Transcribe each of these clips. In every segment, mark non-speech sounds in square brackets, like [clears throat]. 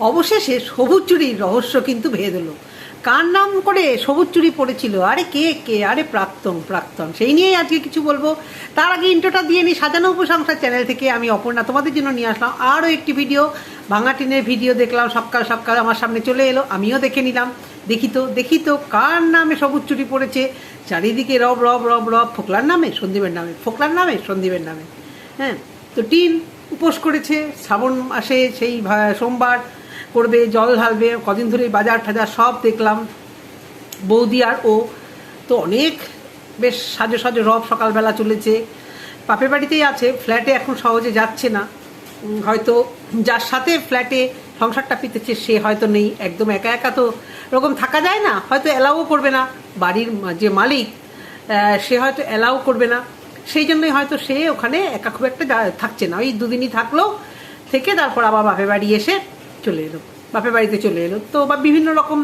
অবশেষে সবুজ চুরির রহস্য কিন্তু ভেদ হলো। কার নাম করে সবুজ চুরি পড়েছিল? আরে কে কে? আরে প্রাক্তন প্রাক্তন। সেই নিয়েই আজকে কিছু বলব। তার আগে ইন্টোটা দিয়ে নিই। সাজানো উপসংসার চ্যানেল থেকে আমি অপর্ণা তোমাদের জন্য নিয়ে আসলাম আরও একটি ভিডিও ভাঙা টিনের ভিডিও দেখলাম সকাল সকাল আমার সামনে চলে এলো। আমিও দেখে নিলাম। দেখি তো দেখি তো, কার নামে সবুজ চুরি পড়েছে? চারিদিকে রব রব রব রব। ফোকলার নামে? সন্দীপের নামে? ফোকলার নামে? সন্দীপের নামে? হ্যাঁ তো টিন উপোস করেছে। শ্রাবণ মাসে সেই সোমবার করবে, জল ঢালবে, কদিন ধরে বাজার টাজার সব দেখলাম। বৌদি আর ও তো অনেক বেশ সাজো সাজো রব সকালবেলা চলেছে। বাপের বাড়িতেই আছে, ফ্ল্যাটে এখন সহজে যাচ্ছে না। হয়তো যার সাথে ফ্ল্যাটে সংসারটা পেতেছে, সে হয়তো নেই। একদম একা একা তো এরকম থাকা যায় না, হয়তো অ্যালাউও করবে না। বাড়ির যে মালিক সে হয়তো অ্যালাউ করবে না। সেই জন্যই হয়তো সে ওখানে একা খুব একটা থাকছে না। ওই দুদিনই থাকল, থেকে তারপর আবার বাপের বাড়ি এসে চলে এলো, বাপের বাড়িতে চলে এলো। তো বা বিভিন্ন রকম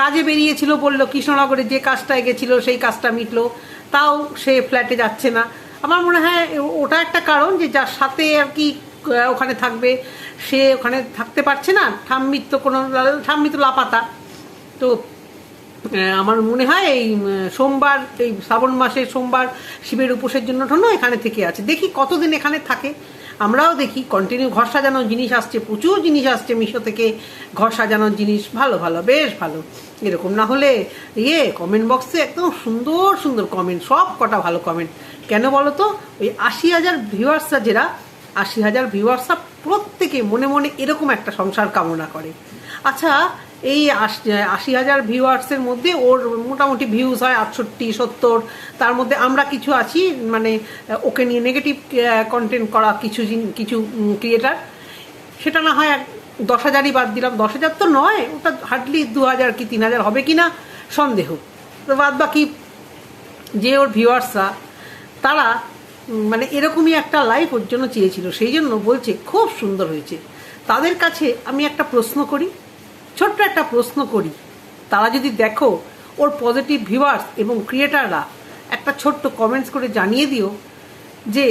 কাজে বেরিয়েছিল, বলল কৃষ্ণনগরে যে কাজটায় গেছিল সেই কাজটা মিটলো। তাও সে ফ্ল্যাটে যাচ্ছে না। আমার মনে হয় ওটা একটা কারণ যে যার সাথে আর কি ওখানে থাকবে, সে ওখানে থাকতে পারছে না। ঠাম্মির তো কোনো, ঠাম্মি তো লাপাতা। তো আমার মনে হয় এই সোমবার, এই শ্রাবণ মাসের সোমবার শিবের উপোসের জন্য জন্য এখানে থেকে আছে। দেখি কতদিন এখানে থাকে। আমরাও দেখি কন্টিনিউ ঘর সাজানোর জিনিস আসছে, প্রচুর জিনিস আসছে মিশো থেকে। ঘর সাজানোর জিনিস, ভালো ভালো, বেশ ভালো। এরকম না হলে ইয়ে কমেন্ট বক্সে একদম সুন্দর সুন্দর কমেন্ট সব কটা ভালো কমেন্ট কেন বলো তো? ওই আশি হাজার ভিউয়ার্সরা যারা, আশি হাজার ভিউয়ার্সরা প্রত্যেকে মনে মনে এরকম একটা সংসার কামনা করে। আচ্ছা এই আশ- হাজার ভিউয়ার্সের মধ্যে ওর মোটামুটি ভিউজ হয় আটষট্টি, সত্তর। তার মধ্যে আমরা কিছু আছি মানে ওকে নিয়ে নেগেটিভ কন্টেন্ট করা কিছু কিছু ক্রিয়েটার সেটা না হয় এক দশ হাজারই বাদ দিলাম। দশ হাজার তো নয়, ওটা হার্ডলি দু হাজার কি তিন হাজার হবে কি না সন্দেহ। তো বাদ বাকি যে ওর ভিউয়ার্সরা, তারা মানে এরকমই একটা লাইফ ওর জন্য চেয়েছিল। সেই জন্য বলছে, খুব সুন্দর হয়েছে। তাদের কাছে আমি একটা প্রশ্ন করি ছোট্ট একটা প্রশ্ন করি। তারা যদি দেখো ওর পজিটিভ ভিউয়ার্স এবং ক্রিয়েটাররা একটা ছোট্ট কমেন্টস করে জানিয়ে দিও যে,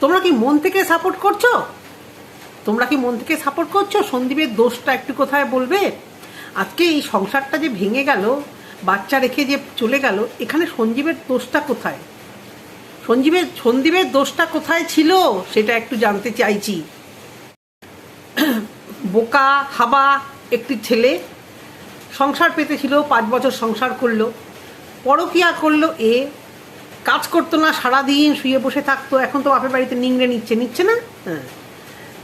তোমরা কি মন থেকে সাপোর্ট করছ? তোমরা কি মন থেকে সাপোর্ট করছ? সন্দীপের দোষটা একটু কোথায় বলবে? আজকে এই সংসারটা যে ভেঙে গেল, বাচ্চা রেখে যে চলে গেল, এখানে সঞ্জীবের দোষটা কোথায়? সঞ্জীবের সন্দীপের দোষটা কোথায় ছিল সেটা একটু জানতে চাইছি। [clears throat] বোকা, হাবা একটি ছেলে সংসার পেতেছিল, পাঁচ বছর সংসার করল, পরকিয়া করল, এ কাজ করতো না, সারাদিন শুয়ে বসে থাকতো, এখন তো বাপের বাড়িতে নিংড়ে নিচ্ছে নিচ্ছে না? হ্যাঁ।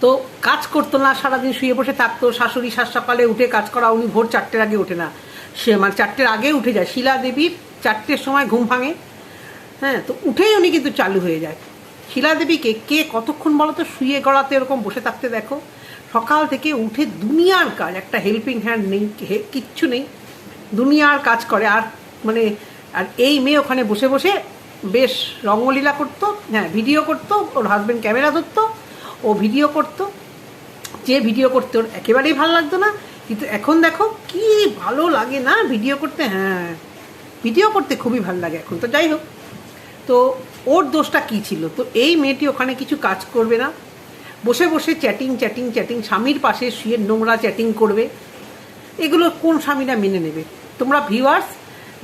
তো কাজ করতো না, সারাদিন শুয়ে বসে থাকতো, শাশুড়ি সাত সকালে উঠে কাজ করা উনি ভোর চারটের আগে ওঠে না। সে মানে চারটের আগে উঠে যায়। শিলা দেবীর চারটের সময় ঘুম ভাঙে। হ্যাঁ তো উঠেই উনি কিন্তু চালু হয়ে যায়। শিলা দেবীকে কে কতক্ষণ বলো তো শুয়ে গড়াতে এরকম বসে থাকতে দেখো। সকাল থেকে উঠে দুনিয়ার কাজ, একটা হেল্পিং হ্যান্ড নেই কিচ্ছু নেই। দুনিয়ার কাজ করে। আর মানে আর এই মেয়ে ওখানে বসে বসে বেশ রঙ্গলীলা করতো হ্যাঁ ভিডিও করতো, ওর হাজব্যান্ড ক্যামেরা ধরতো, ও ভিডিও করতো। যে ভিডিও করতে ওর একেবারেই ভালো লাগতো না। কিন্তু এখন দেখো, কি ভালো লাগে না ভিডিও করতে? হ্যাঁ ভিডিও করতে খুবই ভালো লাগে এখন। তো যাই হোক। তো ওর দোষটা কি ছিল? তো এই মেয়েটি ওখানে কিছু কাজ করবে না। বসে বসে চ্যাটিং চ্যাটিং চ্যাটিং স্বামীর পাশে শুয়ে নোংরা চ্যাটিং করবে। এগুলো কোন স্বামীরা মেনে নেবে? তোমরা ভিউয়ার্স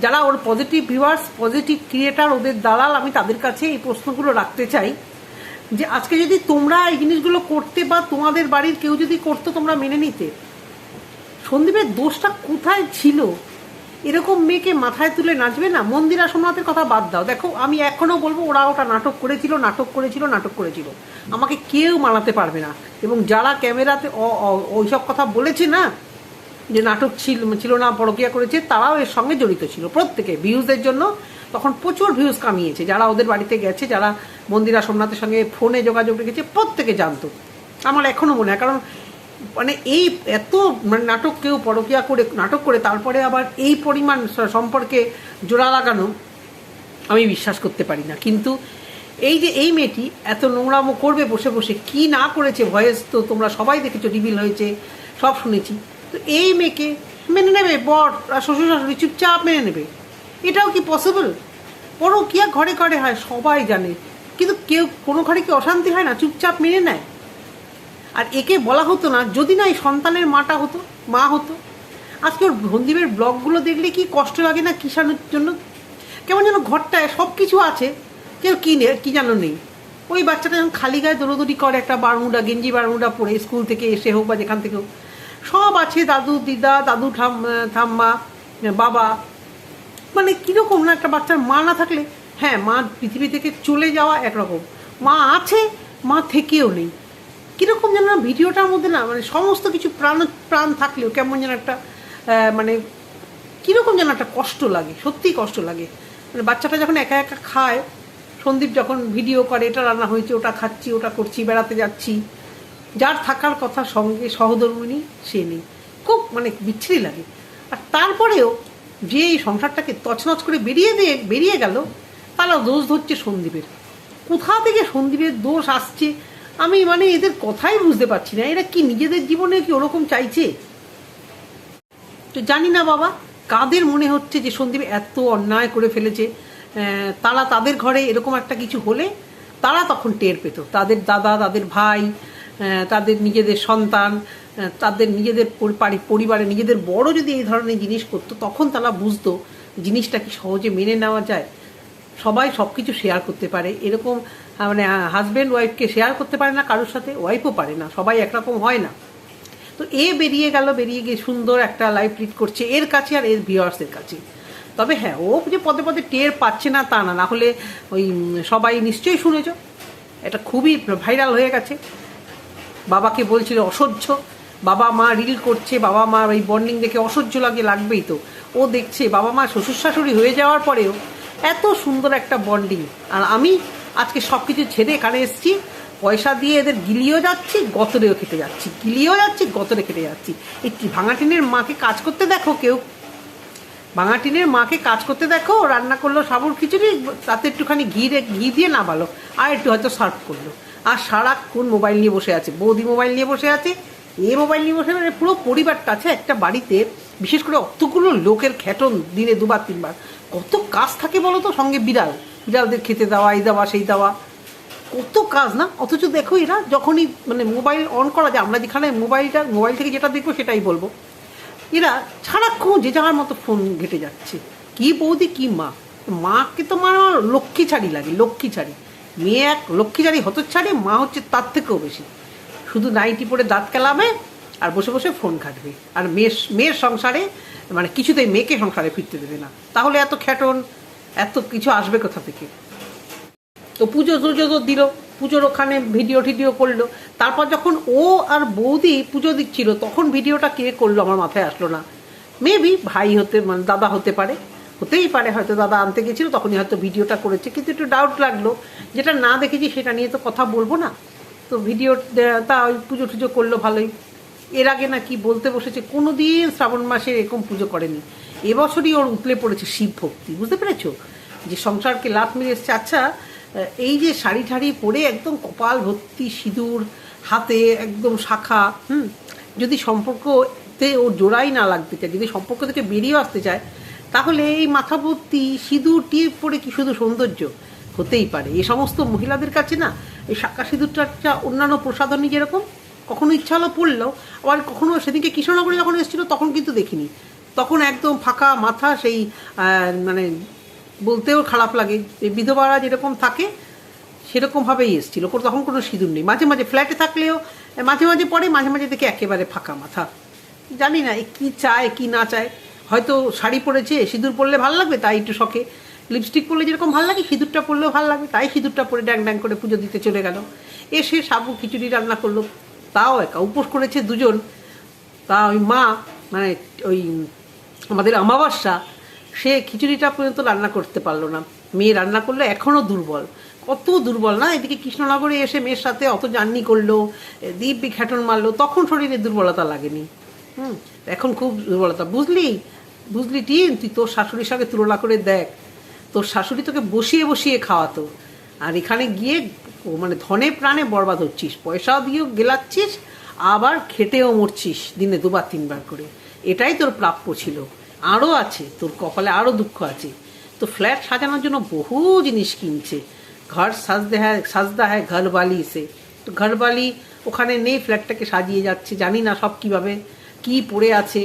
যারা ওর পজিটিভ ভিউয়ার্স পজিটিভ ক্রিয়েটার ওদের দালাল, আমি তাদের কাছে এই প্রশ্নগুলো রাখতে চাই যে আজকে যদি তোমরা এই জিনিসগুলো করতে বা তোমাদের বাড়ির কেউ যদি করতো তোমরা মেনে নিতে। সন্দীপের দোষটা কোথায় ছিল? এরকম মেয়েকে মাথায় তুলে নাচবে না? মন্দিরা সোমনাথের কথা বাদ দাও। দেখো, আমি এখনও বলব, ওরা ওটা নাটক করেছিল নাটক করেছিল নাটক করেছিল। আমাকে কেউ মানাতে পারবে না। এবং যারা ক্যামেরাতে ওইসব কথা বলেছে না, যে নাটক ছিল ছিল না, পরকিয়া করেছে, তারাও এর সঙ্গে জড়িত ছিল প্রত্যেকে। ভিউজের জন্য তখন প্রচুর ভিউজ কামিয়েছে। যারা ওদের বাড়িতে গেছে, যারা মন্দিরা সোমনাথের সঙ্গে ফোনে যোগাযোগ রেখেছে, প্রত্যেকে জানতো। আমার এখনও মনে হয়, কারণ মানে এই এত মানে নাটক কেউ পরকিয়া করে, নাটক করে, তারপরে আবার এই পরিমাণ সম্পর্কে জোড়া লাগানো আমি বিশ্বাস করতে পারি না। কিন্তু এই যে এই মেয়েটি এত নোংরামো করবে বসে বসে, কি না করেছে ভয়েস তো তোমরা সবাই দেখেছ, রিভিল হয়েছে, সব শুনেছি। তো এই মেয়েকে মেনে নেবে, বর আর শ্বশুর শাশুড়ি চুপচাপ মেনে নেবে। এটাও কি পসিবল কি ঘরে ঘরে হয়, সবাই জানে। কিন্তু কেউ, কোনো ঘরে কি অশান্তি হয় না? চুপচাপ মেনে নেয়। আর একে বলা হতো না, যদি না এই সন্তানের মাটা হতো, মা হতো। আজকে ওর সন্দীপের ব্লগগুলো দেখলে কি কষ্ট লাগে না কিষানোর জন্য? কেমন যেন ঘরটায় সব কিছু আছে, কেউ কিনে কি যেন নেই। ওই বাচ্চাটা যখন খালি গায়ে দৌড়দৌড়ি করে, একটা বারমুডা, গেঞ্জি বারমুডা পরে স্কুল থেকে এসে হোক বা যেখান থেকে হোক, সব আছে দাদু, দিদা, দাদু ঠাম, ঠাম্মা, বাবা। মানে কীরকম না একটা বাচ্চার মা না থাকলে হ্যাঁ মা পৃথিবী থেকে চলে যাওয়া একরকম। মা আছে, মা থেকেও নেই। কীরকম যেন ভিডিওটার মধ্যে না মানে সমস্ত কিছু প্রাণ প্রাণ থাকলেও কেমন যেন একটা মানে কীরকম যেন একটা কষ্ট লাগে, সত্যিই কষ্ট লাগে। মানে বাচ্চাটা যখন একা একা খায়, সন্দীপ যখন ভিডিও করে, এটা রান্না হয়েছে, ওটা খাচ্ছি, ওটা করছি, বেড়াতে যাচ্ছি, যার থাকার কথা সঙ্গে সহধর্মিনী, সে নেই। খুব মানে বিচ্ছিরি লাগে। আর তারপরেও যে এই সংসারটাকে তছনছ করে বেরিয়ে দিয়ে, বেরিয়ে গেল তারা দোষ ধরছে সন্দীপের। কোথা থেকে সন্দীপের দোষ আসছে আমি মানে এদের কথাই বুঝতে পারছি না। এরা কি নিজেদের জীবনে কি ওরকম চাইছে? তো জানি না বাবা, কাদের মনে হচ্ছে যে সন্দীপ এত অন্যায় করে ফেলেছে? তারা তাদের ঘরে এরকম একটা কিছু হলে তারা তখন টের পেত। তাদের দাদা, তাদের ভাই তাদের নিজেদের সন্তান তাদের নিজেদের পরিবারে নিজেদের বড় যদি এই ধরনের জিনিস করতো, তখন তারা বুঝতো জিনিসটা কি সহজে মেনে নেওয়া যায়। সবাই সব কিছু শেয়ার করতে পারে। এরকম মানে হাজব্যান্ড ওয়াইফকে শেয়ার করতে পারে না, কারোর সাথে ওয়াইফও পারে না, সবাই একরকম হয় না। তো এ বেরিয়ে গেল, বেরিয়ে গিয়ে সুন্দর একটা লাইফ লিড করছে, এর কাছে আর এর ভিওয়ার্সের কাছে। তবে হ্যাঁ ও যে পদে পদে টের পাচ্ছে না, তা না হলে ওই সবাই নিশ্চয়ই শুনেছ, এটা খুবই ভাইরাল হয়ে গেছে। বাবাকে বলছিল, অসহ্য, বাবা মা রিল করছে, বাবা মা ওই বন্ডিং দেখে অসহ্য লাগে, লাগবেই তো। ও দেখছে, বাবা মা শ্বশুর শাশুড়ি হয়ে যাওয়ার পরেও এত সুন্দর একটা বন্ডিং আর আমি আজকে সব কিছু ছেড়ে এখানে এসেছি। পয়সা দিয়ে এদের গিলিয়েও যাচ্ছি, গতরেও খেতে যাচ্ছি। গিলিয়েও যাচ্ছি, গতরে খেতে যাচ্ছি। এই ভাঙাটিনের মাকে কাজ করতে দেখো কেউ? ভাঙাটিনের মাকে কাজ করতে দেখো, রান্না করল সাবুর খিচুড়ি, তাতে একটুখানি ঘি ঘি দিয়ে না ভালো আর একটু হয়তো সার্ভ করল। আর সারাক্ষণ মোবাইল নিয়ে বসে আছে, বৌদি মোবাইল নিয়ে বসে আছে, এ মোবাইল নিয়ে বসে মানে পুরো পরিবারটা আছে একটা বাড়িতে, বিশেষ করে অতগুলো লোকের খ্যাটন দিনে দুবার, তিনবার। কত কাজ থাকে বলো তো সঙ্গে বিড়াল? বিড়ালদের খেতে দেওয়া এই দেওয়া সেই দেওয়া কত কাজ না? অথচ দেখো এরা যখনই মানে মোবাইল অন করা যায়, আমরা যেখানে মোবাইলটা মোবাইল থেকে যেটা দেখব সেটাই বলব। এরা সারাক্ষণ যে যাওয়ার মতো ফোন ঘেটে যাচ্ছে। কি বৌদি, কি মা? মাকে তো আমার লক্ষ্মী ছাড়ি লাগে, লক্ষ্মী ছাড়ি। মেয়ে এক, লক্ষ্মী ছাড়ি হত ছাড়ি মা হচ্ছে তার থেকেও বেশি। শুধু নাইটি পরে দাঁত কেলাবে আর বসে বসে ফোন ঘাটবে। আর মেয়ের মেয়ের সংসারে মানে কিছুতেই মেয়েকে সংসারে ফিরতে দেবে না। তাহলে এত খ্যাটন। এত কিছু আসবে কোথা থেকে? তো পুজো টুজো তো দিল, পুজোর ওখানে ভিডিও টিডিও করল। তারপর যখন ও আর বৌদি পুজো দিচ্ছিল, তখন ভিডিওটা কে করল আমার মাথায় আসলো না। মেবি ভাই হতে মানে দাদা হতে পারে। হতেই পারে, হয়তো দাদা আনতে গেছিল, তখনই হয়তো ভিডিওটা করেছে। কিন্তু একটু ডাউট লাগল, যেটা না দেখেছি সেটা নিয়ে তো কথা বলব না। তো ভিডিও তা ওই পুজো টুজো করল ভালোই। এর আগে না কি বলতে বসেছে কোনো দিন শ্রাবণ মাসে এরকম পুজো করেনি। এবছরই ওর উতলে পড়েছে শিব ভক্তি, বুঝতে পেরেছ? যে সংসারকে লাভ মিলে এসছে। আচ্ছা এই যে শাড়ি ঠাড়ি পরে একদম কপাল ভর্তি, সিঁদুর, হাতে একদম শাখা, হুম? যদি সম্পর্কতে ও জোড়াই না লাগতে চায়, যদি সম্পর্ক থেকে বেরিয়ে আসতে চায়, তাহলে এই মাথা ভর্তি, সিঁদুর টিপ পরে কি শুধু সৌন্দর্য? হতেই পারে। এই সমস্ত মহিলাদের কাছে না, এই শাখা সিঁদুরটা অন্যান্য প্রসাধনী যেরকম, কখনো ইচ্ছা হলো পড়ল আবার কখনো সেদিনকে কৃষ্ণনগরে যখন এসেছিল, তখন কিন্তু দেখিনি। তখন একদম ফাঁকা মাথা সেই মানে বলতেও খারাপ লাগে। বিধবারা যেরকম থাকে, সেরকমভাবেই এসেছিল। তখন কোনো সিঁদুর নেই। মাঝে মাঝে ফ্ল্যাটে থাকলেও, মাঝে মাঝে পরে মাঝে মাঝে দেখে একেবারে ফাঁকা মাথা। জানি না কী চায়, কি না চায়। হয়তো শাড়ি পরেছে, সিঁদুর পরলে ভালো লাগবে, তাই একটু শখে। লিপস্টিক পরলে যেরকম ভালো লাগে, সিঁদুরটা পরলেও ভালো লাগবে, তাই সিঁদুরটা পরে ড্যাং ড্যাং করে পুজো দিতে চলে গেল। এসে সাবু খিচুড়ি রান্না করল। তাও একা, উপোস করেছে দুজন। তা ওই মা মানে ওই আমাদের অমাবস্যা, সে খিচুড়িটা পর্যন্ত রান্না করতে পারল না। মেয়ে রান্না করল এখনও দুর্বল। কত দুর্বল, না? এদিকে কৃষ্ণনগরে এসে মেয়ের সাথে অত জার্নি করল দিব্যি খ্যাটন মারলো, তখন শরীরে দুর্বলতা লাগেনি। হুম, এখন খুব দুর্বলতা। বুঝলি? বুঝলি টিন? তুই তোর শাশুড়ির সঙ্গে তুলনা করে দেখ। তোর শাশুড়ি তোকে বসিয়ে বসিয়ে খাওয়াতো। আর এখানে গিয়ে মানে ধনে প্রাণে বরবাদ হচ্ছিস। পয়সাও দিয়েও গেলাচ্ছিস, আবার খেটেও মরছিস দিনে দুবার, তিনবার করে। এটাই তোর প্রাপ্য ছিল। আরও আছে, তোর কপালে আরও দুঃখ আছে। তো ফ্ল্যাট সাজানোর জন্য বহু জিনিস কিনছে। ঘর সাজতে হ্যায় সাজদা হ্যায় ঘর বালি সে তো ঘর বালি ওখানে নেই, ফ্ল্যাটটাকে সাজিয়ে যাচ্ছে, জানি না সব কীভাবে, কি পড়ে আছে।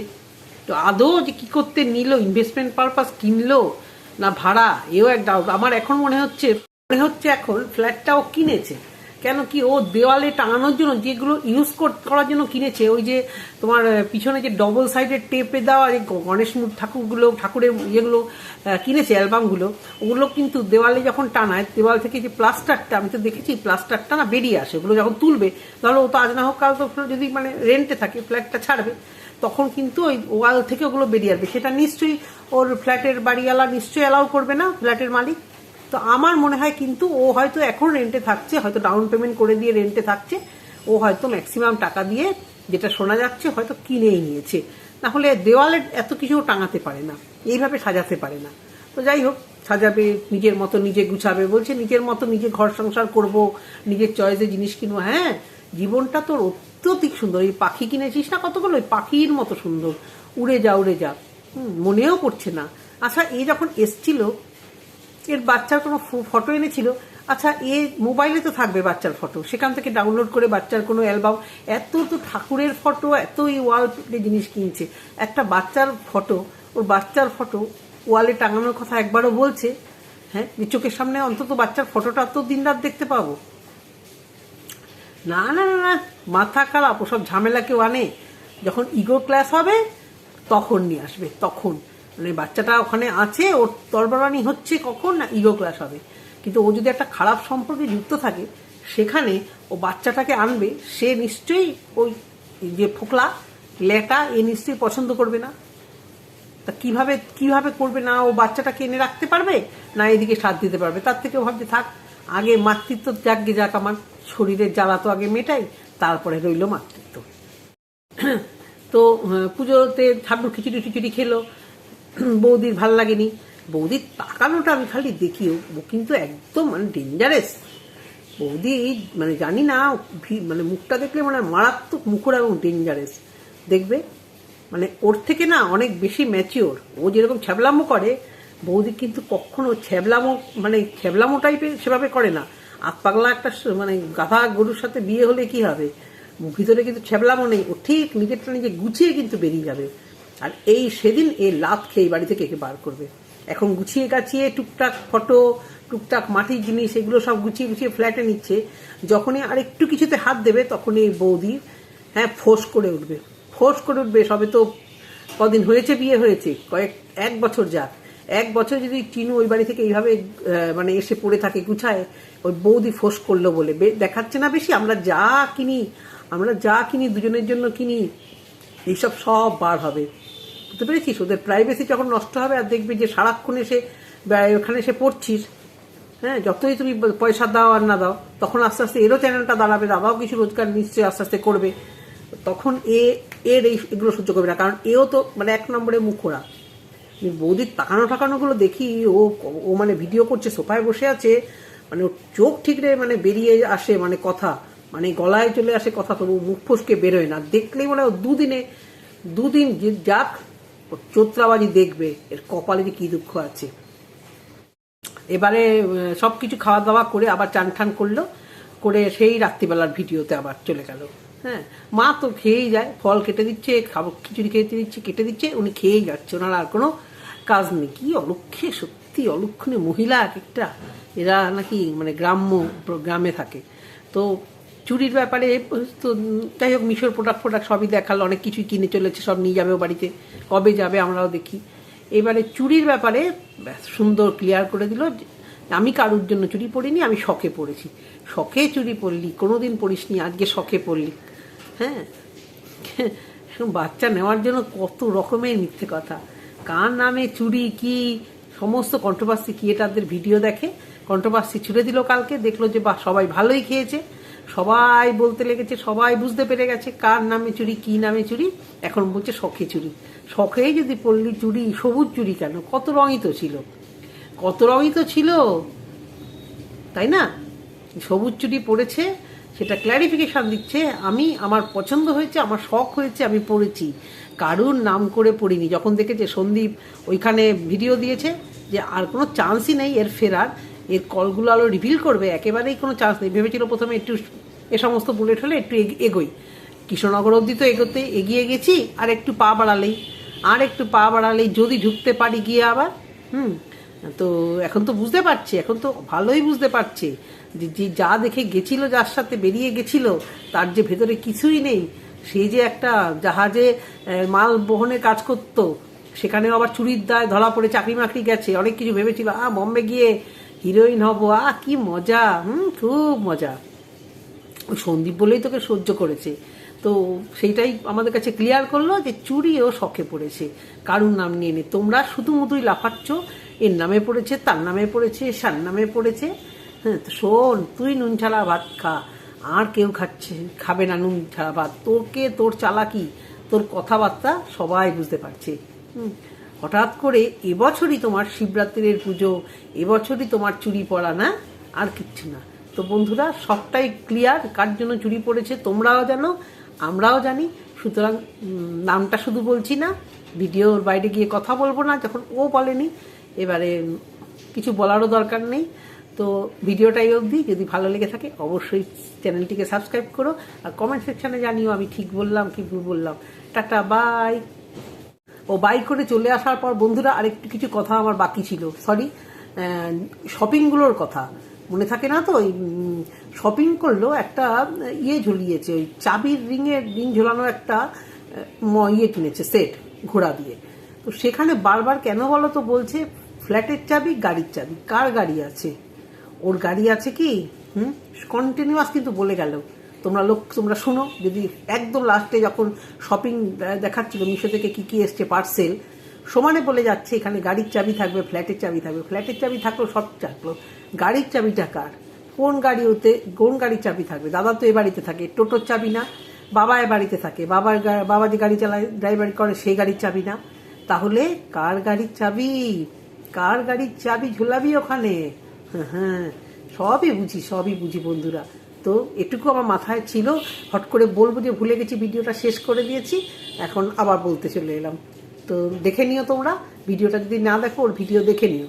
তো আদৌ যে কী করতে নিল ইনভেস্টমেন্ট পারপাস কিনলো, না ভাড়া, এও এক ডাউট আমার এখন মনে হচ্ছে মনে হচ্ছে এখন ফ্ল্যাটটা ও কিনেছে। কেন কি ও দেওয়ালে টাঙানোর জন্য যেগুলো ইউজ করার জন্য কিনেছে, ওই যে তোমার পিছনে যে ডবল সাইডের টেপে দেওয়া যে গণেশ ঠাকুরগুলো, ঠাকুরের ইয়েগুলো কিনেছে অ্যালবামগুলো ওগুলো কিন্তু দেওয়ালে যখন টানায়, দেওয়াল থেকে যে প্লাস্টারটা আমি তো দেখেছি প্লাস্টারটা না বেরিয়ে আসে, ওগুলো যখন তুলবে, তাহলে ও তো আজ না হোক কাল তো যদি মানে রেন্টে থাকে ফ্ল্যাটটা ছাড়বে, তখন কিন্তু ওই ওয়াল থেকে ওগুলো বেরিয়ে আসবে। সেটা নিশ্চয়ই ওর ফ্ল্যাটের বাড়িওয়ালা নিশ্চয়ই অ্যালাউ করবে না ফ্ল্যাটের মালিক? তো আমার মনে হয় কিন্তু ও হয়তো এখন রেন্টে থাকছে, হয়তো ডাউন পেমেন্ট করে দিয়ে রেন্টে থাকছে। ও হয়তো ম্যাক্সিমাম টাকা দিয়ে যেটা শোনা যাচ্ছে হয়তো কিনেই নিয়েছে। না হলে দেওয়ালে এত কিছু টাঙাতে পারে না, এইভাবে সাজাতে পারে না। তো যাই হোক, সাজাবে, নিজের মতো নিজে গুছাবে, বলছে নিজের মতো নিজে ঘর সংসার করব, নিজের চয়েসে জিনিস কিনবো। হ্যাঁ জীবনটা তোর অত্যধিক সুন্দর। এই পাখি কিনেছিস না কতগুলো? ওই পাখির মতো সুন্দর। উড়ে যা উড়ে যা। মনেও পড়ছে না। আচ্ছা এ যখন এসছিল এর বাচ্চার কোনো ফটো এনেছিল? আচ্ছা এ মোবাইলে তো থাকবে বাচ্চার ফটো সেখান থেকে ডাউনলোড করে বাচ্চার কোনো অ্যালবাম এত তো ঠাকুরের ফটো এত এই ওয়াল জিনিস কিনছে। একটা বাচ্চার ফটো ওর বাচ্চার ফটো ওয়ালে টাঙানোর কথা একবারও বলছে। হ্যাঁ চোখের সামনে অন্তত বাচ্চার ফটোটা তো দিনরাত দেখতে পাবো। না না না না, মাথা খারাপ, ওসব ঝামেলা কেউ আনে। যখন ইগো ক্লাস হবে, তখন নিয়ে আসবে, তখন। মানে বাচ্চাটা ওখানে আছে, ওর তরবরানি হচ্ছে কখন না ইগো ক্লাস হবে। কিন্তু ও যদি একটা খারাপ সম্পর্কে যুক্ত থাকে, সেখানে ও বাচ্চাটাকে আনবে, সে নিশ্চয়ই ওই যে ফোকলা লেটা এ নিশ্চয়ই পছন্দ করবে না। তা কীভাবে কীভাবে করবে না ও বাচ্চাটাকে এনে রাখতে পারবে, না এদিকে সাথ দিতে পারবে? তার থেকে ও ভাবছে, থাক, আগে মাতৃত্ব যাকগে যাক আমার, শরীরের জ্বালা তো আগে মেটাই, তারপরে রইল মাতৃত্ব। [clears throat] তো পুজোতে ঠাকুর খিচুড়ি টিচুড়ি খেলো [clears throat] বৌদির ভালো লাগেনি। বৌদির তাকানোটা আমি খালি দেখি ও কিন্তু একদম মানে ডেঞ্জারাস বৌদি মানে জানি না মানে মুখটা দেখলে মানে মারাত্মক মুখর এবং ডেঞ্জারাস দেখবে? মানে ওর থেকে না অনেক বেশি ম্যাচিওর ও যেরকম ছ্যাবলামো করে, বৌদি কিন্তু কখনো ছ্যাবলামো মানে ছ্যাবলামো টাইপের সেভাবে করে না। আত পাগলা একটা মানে গাধা গরুর সাথে বিয়ে হলে কি হবে? ভিতরে কিন্তু ছ্যাবলামো নেই। ও ঠিক নিজেরটা নিজে গুছিয়ে কিন্তু বেরিয়ে যাবে। আর এই সেদিন এ লাত খেয়ে বাড়ি থেকে একে বার করবে। এখন গুছিয়ে গাছিয়ে টুকটাক ফটো, টুকটাক মাটির জিনিস, এগুলো সব গুছিয়ে গুছিয়ে ফ্ল্যাটে নিচ্ছে। যখনই আর একটু কিছুতে হাত দেবে, তখনই এই বৌদি হ্যাঁ ফোঁস করে উঠবে। ফোঁস করে উঠবে, সবে তো কদিন হয়েছে, বিয়ে হয়েছে, কয়েক, এক বছর যাক। এক বছর যদি টিনু ওই বাড়ি থেকে এইভাবে মানে এসে পড়ে থাকে, গুছায়, ওই বৌদি ফোঁস করল বলে। দেখাচ্ছে না বেশি, আমরা যা কিনি, আমরা যা কিনি, দুজনের জন্য কিনি এইসব সব বার হবে। বুঝতে পেরেছিস? ওদের প্রাইভেসি যখন নষ্ট হবে আর দেখবি যে সারাক্ষণ এসে ওখানে এসে পড়ছিস হ্যাঁ যতই তুমি পয়সা দাও আর না দাও, তখন আস্তে আস্তে এরও চ্যানেলটা দাঁড়াবে দাদাও কিছু রোজগার নিশ্চয়ই আস্তে আস্তে করবে। তখন এ, এর এই, এগুলো সহ্য করবে না, কারণ এও তো মানে এক নম্বরে মুখোরা বৌদির তাকানো টাকানোগুলো দেখি, ও ও মানে ভিডিও করছে, সোফায় বসে আছে মানে চোখ ঠিকরে মানে বেরিয়ে আসে মানে কথা। মানে গলায় চলে আসে কথা, তবু মুখ ফসকে বেরোয় না। দেখলেই মানে ও দুদিনে, দুদিন যাক চোত্রাবাজি দেখবে, এর কপালে যে কি দুঃখ আছে। এবারে সব কিছু খাওয়া দাওয়া করে আবার চান ঠান করল, করে সেই রাত্রিবেলার ভিডিওতে আবার চলে গেল। হ্যাঁ মা তো খেয়েই যায়, ফল কেটে দিচ্ছে খাবার খিচুড়ি খেতে দিচ্ছে, কেটে দিচ্ছে, উনি খেয়েই যাচ্ছে, ওনার আর কোনো কাজ নেই। কি অলক্ষে, সত্যি অলক্ষণে মহিলা এক একটা, এরা নাকি মানে গ্রাম্য, গ্রামে থাকে। তো চুরির ব্যাপারে, তো যাই হোক, মিশর প্রোডাক্ট ফোডাক্ট সবই দেখাল, অনেক কিছুই কিনে চলেছে, সব নিয়ে যাবে ও বাড়িতে, কবে যাবে আমরাও দেখি। এবারে চুরির ব্যাপারে সুন্দর ক্লিয়ার করে দিল আমি কারুর জন্য চুরি পড়িনি, আমি শখে পড়েছি। শখে চুরি পড়লি, কোনোদিন পড়িসনি, আজকে শখে পড়লি। হ্যাঁ? [laughs] বাচ্চা নেওয়ার জন্য কত রকমের মিথ্যে কথা। কার নামে চুরি, কি, সমস্ত কন্ট্রোভার্সি ক্রিয়েটারদের ভিডিও দেখে কন্ট্রোভার্সি ছুড়ে দিল কালকে, দেখল যে, বাহ, সবাই ভালোই খেয়েছে। সবাই বলতে লেগেছে, সবাই বুঝতে পেরে গেছে কার নামে চুরি, কি নামে চুরি। এখন বলছে শখে চুরি। শখেই যদি পড়লি চুরি, সবুজ চুরি কেন? কত রঙই তো ছিল। কত রঙই তো ছিল। তাই না? সবুজ চুরি পড়েছে, সেটা ক্ল্যারিফিকেশন দিচ্ছে, আমি, আমার পছন্দ হয়েছে, আমার শখ হয়েছে, আমি পড়েছি। কারুর নাম করে পড়িনি। যখন দেখেছে সন্দীপ ওইখানে ভিডিও দিয়েছে যে আর কোনো চান্সই নেই এর ফেরার এর কলগুলো আলো রিভিল করবে, একেবারেই কোনো চান্স নেই। ভেবেছিল প্রথমে একটু এ সমস্ত বুলেট হলে একটু এগ- এগোই। কৃষ্ণনগর অবধি তো এগোতে, এগিয়ে গেছি, আর একটু পা বাড়ালেই। আর একটু পা বাড়ালেই যদি ঢুকতে পারি গিয়ে আবার, হুম? তো এখন তো বুঝতে পারছে, এখন তো ভালোই বুঝতে পারছে যে যে যা দেখে গেছিল, যার সাথে বেরিয়ে গেছিল, তার যে ভেতরে কিছুই নেই, সে যে একটা জাহাজে মাল বহনে কাজ করতো সেখানে আবার চুরির দায় ধরা পড়ে চাকরি মাকরি গেছে, অনেক কিছু ভেবেছিল, আ, বম্বে গিয়ে হিরোইন হব আ কি মজা, হুম, খুব মজা। ওই সন্দীপ বলেই তোকে সহ্য করেছে। তো সেইটাই আমাদের কাছে ক্লিয়ার করল যে চুরি ও শখে পড়েছে। কারুর নাম নিয়ে নে। তোমরা শুধু মুধুই লাফাচ্ছ। এর নামে পড়েছে, তার নামে পড়েছে, সার নামে পড়েছে। হ্যাঁ তো শোন, তুই নুন ছাড়া ভাত খা। আর কেউ খাচ্ছে, খাবে না নুন ছাড়া ভাত। তোকে, তোর চালাকি, তোর কথাবার্তা সবাই বুঝতে পারছে। হুম হঠাৎ করে এবছরই তোমার শিবরাত্রির পুজো, এবছরই তোমার চুরি পড়া, না? আর কিচ্ছু না। তো বন্ধুরা, সবটাই ক্লিয়ার কার জন্য চুরি পড়েছে তোমরাও জানো, আমরাও জানি। সুতরাং নামটা শুধু বলছি না, ভিডিওর বাইরে গিয়ে কথা বলব না, যখন ও বলেনি, এবারে কিছু বলারও দরকার নেই। তো ভিডিওটাই অবধি, যদি ভালো লেগে থাকে, অবশ্যই চ্যানেলটিকে সাবস্ক্রাইব করো, আর কমেন্ট সেকশনে জানিও আমি ঠিক বললাম কি ভুল বললাম। টাটা বাই ও বাইক করে চলে আসার পর, বন্ধুরা, আরেকটু কিছু কথা আমার বাকি ছিল। সরি শপিংগুলোর কথা। মনে থাকে না তো, ওই শপিং করল একটা ইয়ে ঝুলিয়েছে, ওই চাবির রিংয়ের রিং ঝোলানো একটা ইয়ে কিনেছে সেট ঘোড়া দিয়ে। তো সেখানে বারবার কেন বলো তো বলছে, ফ্ল্যাটের চাবি, গাড়ির চাবি, কার গাড়ি আছে? ওর গাড়ি আছে কি? হুম? কন্টিনিউয়াস কিন্তু বলে গেল। তোমরা লোক তোমরা শোনো যদি একদম লাস্টে যখন শপিং দেখাচ্ছিল মিশো থেকে কি কি এসছে পার্সেল সমানে বলে যাচ্ছে এখানে গাড়ির চাবি থাকবে ফ্ল্যাটের চাবি থাকবে। ফ্ল্যাটের চাবি থাকল সব থাকল। গাড়ির চাবিটা কার? কোন গাড়ি ওতে কোন গাড়ির চাবি থাকবে? দাদা তো এ বাড়িতে থাকে টোটোর চাবি না বাবা এ বাড়িতে থাকে। বাবার বাবা যে গাড়ি চালায় ড্রাইভারি করে সেই গাড়ির চাবি না। তাহলে কার গাড়ির চাবি? কার গাড়ির চাবি ঝুলাবি ওখানে? হ্যাঁ, হ্যাঁ সবই বুঝি সবই বুঝি বন্ধুরা। তো এটুকু আমার মাথায় ছিল। হট করে বলব যে ভুলে গেছি, ভিডিওটা শেষ করে দিয়েছি। এখন আবার বলতে চলে এলাম। তো দেখে নিও তোমরা, ভিডিওটা যদি না দেখো, ওর ভিডিও দেখে নিও।